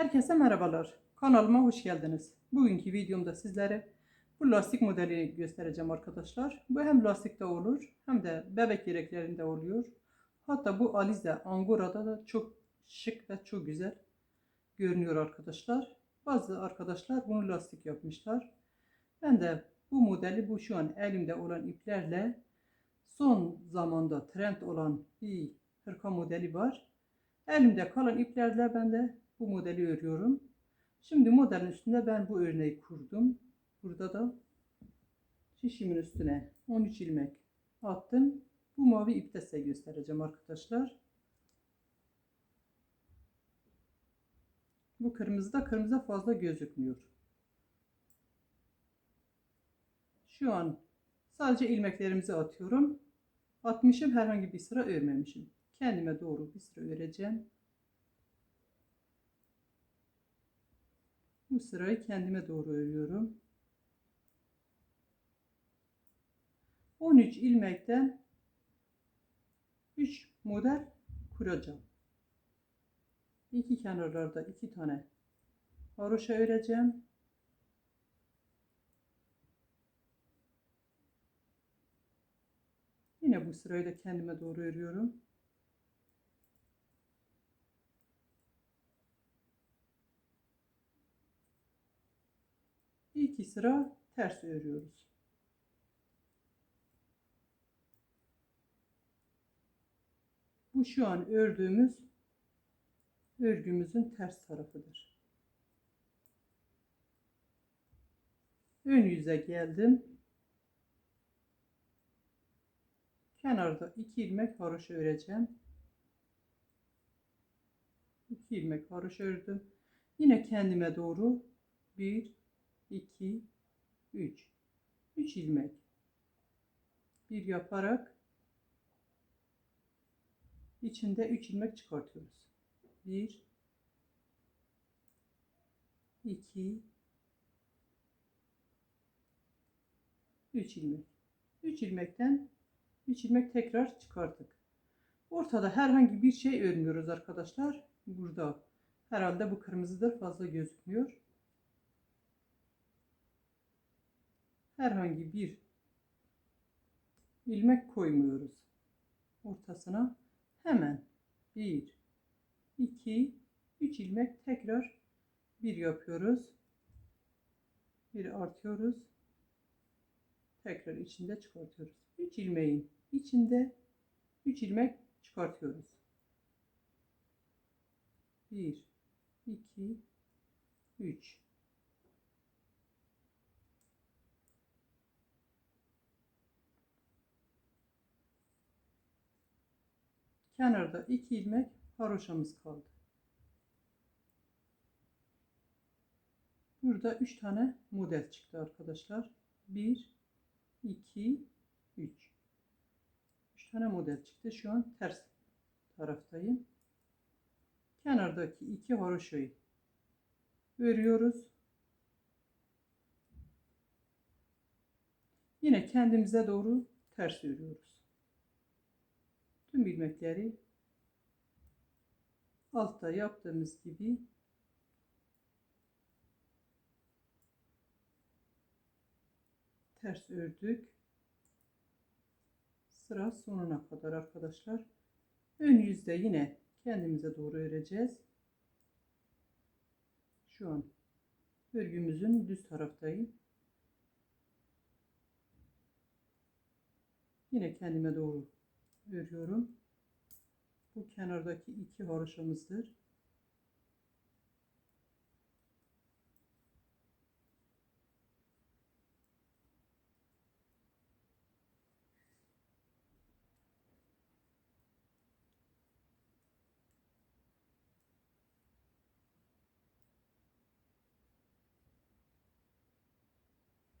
Herkese merhabalar. Kanalıma hoş geldiniz. Bugünkü videomda sizlere bu lastik modeli göstereceğim arkadaşlar. Bu hem lastikte olur hem de bebek yeleklerinde oluyor. Hatta bu Alize Angora'da da çok şık ve çok güzel görünüyor arkadaşlar. Bazı arkadaşlar bunu lastik yapmışlar. Ben de bu modeli bu şu an elimde olan iplerle son zamanda trend olan bir hırka modeli var. Elimde kalan iplerle ben de bu modeli örüyorum. Şimdi modelin üstünde ben bu örneği kurdum. Burada da şişimin üstüne 13 ilmek attım. Bu mavi ipte size göstereceğim arkadaşlar. Bu kırmızı da kırmızı fazla gözükmüyor. Şu an sadece ilmeklerimizi atıyorum. Atmışım herhangi bir sıra örmemişim. Kendime doğru bir sıra öreceğim. Bu sırayı kendime doğru örüyorum. 13 ilmekten 3 model kuracağım. İki kenarlarda iki tane haroşa öreceğim. Yine bu sırayı da kendime doğru örüyorum. İki sıra ters örüyoruz. Bu şu an ördüğümüz örgümüzün ters tarafıdır. Ön yüze geldim. Kenarda iki ilmek haroşa öreceğim. İki ilmek haroşa ördüm. Yine kendime doğru bir 2 3 3 ilmek bir yaparak içinde 3 ilmek çıkartıyoruz. 1 2 3 ilmek. 3 ilmekten 3 ilmek tekrar çıkarttık. Ortada herhangi bir şey örmüyoruz arkadaşlar. Burada herhalde bu kırmızıdır fazla gözükmüyor. Herhangi bir ilmek koymuyoruz. Ortasına hemen 1 2 3 ilmek tekrar bir yapıyoruz. Bir artıyoruz. Tekrar içinde çıkartıyoruz. 3 ilmeğin içinde 3 ilmek çıkartıyoruz. 1 2 3 Kenarda iki ilmek haroşamız kaldı. Burada üç tane model çıktı arkadaşlar. Bir, iki, üç. Üç tane model çıktı. Şu an ters taraftayım. Kenardaki iki haroşayı örüyoruz. Yine kendimize doğru ters örüyoruz tüm ilmekleri altta yaptığımız gibi ters ördük. Sıra sonuna kadar arkadaşlar. Ön yüzde yine kendimize doğru öreceğiz. Şu an örgümüzün düz taraftayım. Yine kendime doğru örüyorum. Bu kenardaki iki haroşamızdır.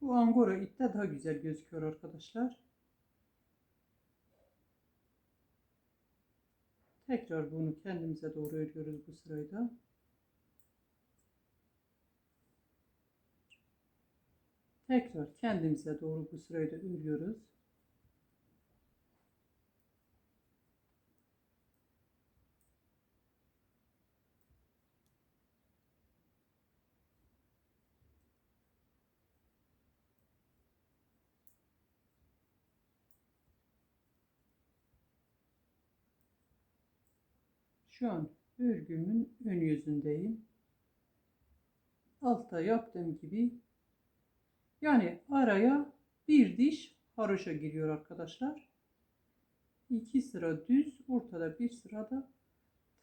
Bu angora ipte daha güzel gözüküyor arkadaşlar. Tekrar bunu kendimize doğru örüyoruz bu sırayda. Tekrar kendimize doğru bu sırayda örüyoruz. Şu an örgümün ön yüzündeyim. Altta yaptığım gibi yani araya bir diş haroşa giriyor arkadaşlar. İki sıra düz, ortada bir sırada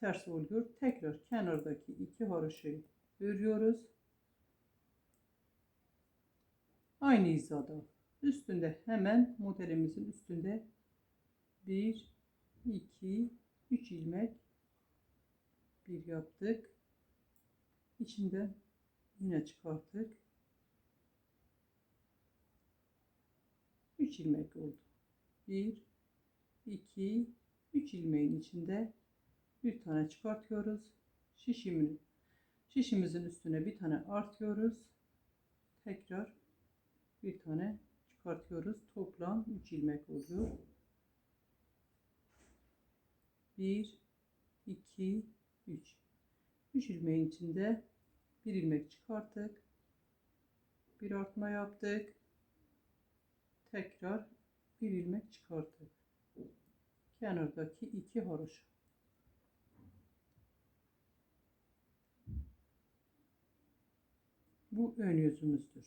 ters oluyor. Tekrar kenardaki iki haroşayı örüyoruz. Aynı hizada. Üstünde hemen modelimizin üstünde 1, 2, 3 ilmek bir yaptık. İçinden yine çıkarttık. 3 ilmek oldu. 1 2 3 ilmeğin içinde bir tane çıkartıyoruz. Şişimin şişimizin üstüne bir tane artıyoruz. Tekrar bir tane çıkartıyoruz. Toplam 3 ilmek oluyor. 1 2 3 3 ilmeğin içinde bir ilmek çıkarttık. Bir artma yaptık. Tekrar bir ilmek çıkarttık. Kenardaki iki haroşa. Bu ön yüzümüzdür.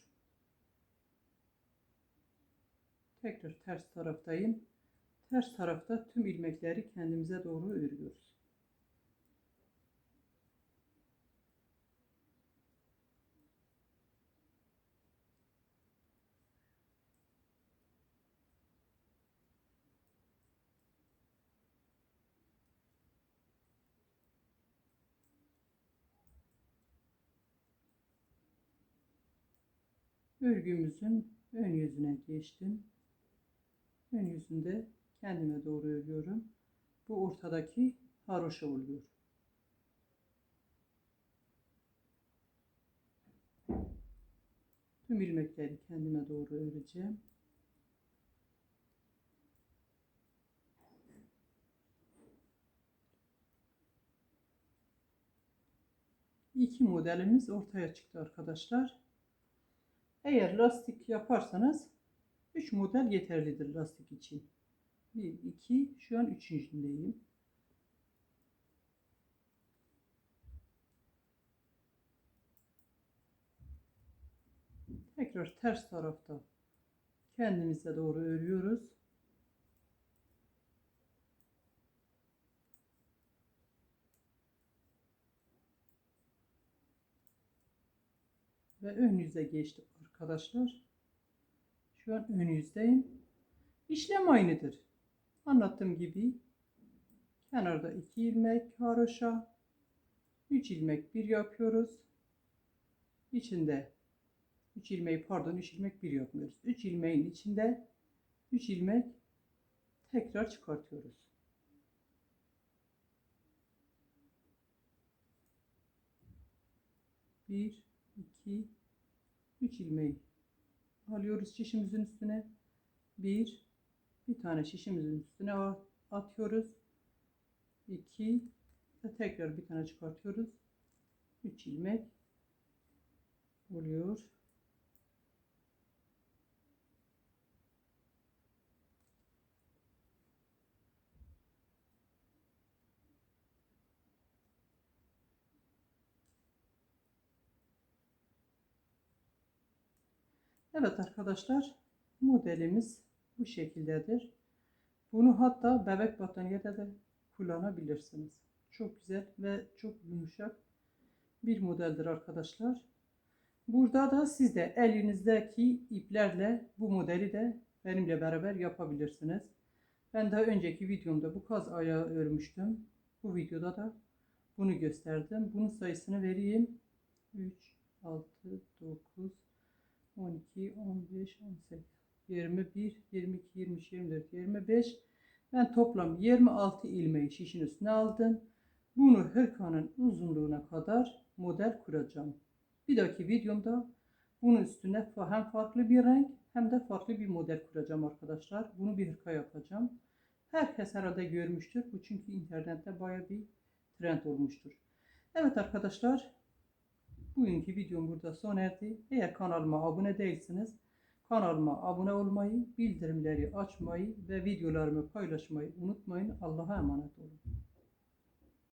Tekrar ters taraftayım. Ters tarafta tüm ilmekleri kendimize doğru örüyoruz. Örgümüzün ön yüzüne geçtim. Ön yüzünde kendime doğru örüyorum. Bu ortadaki haroşa oluyor. Tüm ilmekleri kendime doğru öreceğim. İki modelimiz ortaya çıktı arkadaşlar. Eğer lastik yaparsanız 3 model yeterlidir lastik için. 1, 2, şu an üçüncündeyim. Tekrar ters tarafta kendimize doğru örüyoruz. Ve ön yüze geçtik arkadaşlar. Şu an ön yüzdeyim. İşlem aynıdır. Anlattığım gibi kenarda 2 ilmek haroşa 3 ilmek bir yapıyoruz. İçinde 3 ilmeği pardon 3 ilmek bir yapmıyoruz. 3 ilmeğin içinde 3 ilmek tekrar çıkartıyoruz. Bir, iki, üç ilmeği alıyoruz şişimizin üstüne. Bir, bir tane şişimizin üstüne atıyoruz. İki ve tekrar bir tane çıkartıyoruz. Üç ilmek oluyor. Evet arkadaşlar modelimiz bu şekildedir. Bunu hatta bebek battaniyede de kullanabilirsiniz. Çok güzel ve çok yumuşak bir modeldir arkadaşlar. Burada da siz de elinizdeki iplerle bu modeli de benimle beraber yapabilirsiniz. Ben daha önceki videomda bu kaz ayağı örmüştüm. Bu videoda da bunu gösterdim. Bunun sayısını vereyim. 3, 6, 9, 12, 15, 18, 21, 22, 23, 24, 25. Ben toplam 26 ilmeği şişin üstüne aldım. Bunu hırkanın uzunluğuna kadar model kuracağım. Bir dahaki videomda bunun üstüne hem farklı bir renk hem de farklı bir model kuracağım arkadaşlar. Bunu bir hırka yapacağım. Herkes herhalde görmüştür. Bu çünkü internette baya bir trend olmuştur. Evet arkadaşlar Bugünkü videom burada sona erdi. Eğer kanalıma abone değilseniz kanalıma abone olmayı, bildirimleri açmayı ve videolarımı paylaşmayı unutmayın. Allah'a emanet olun.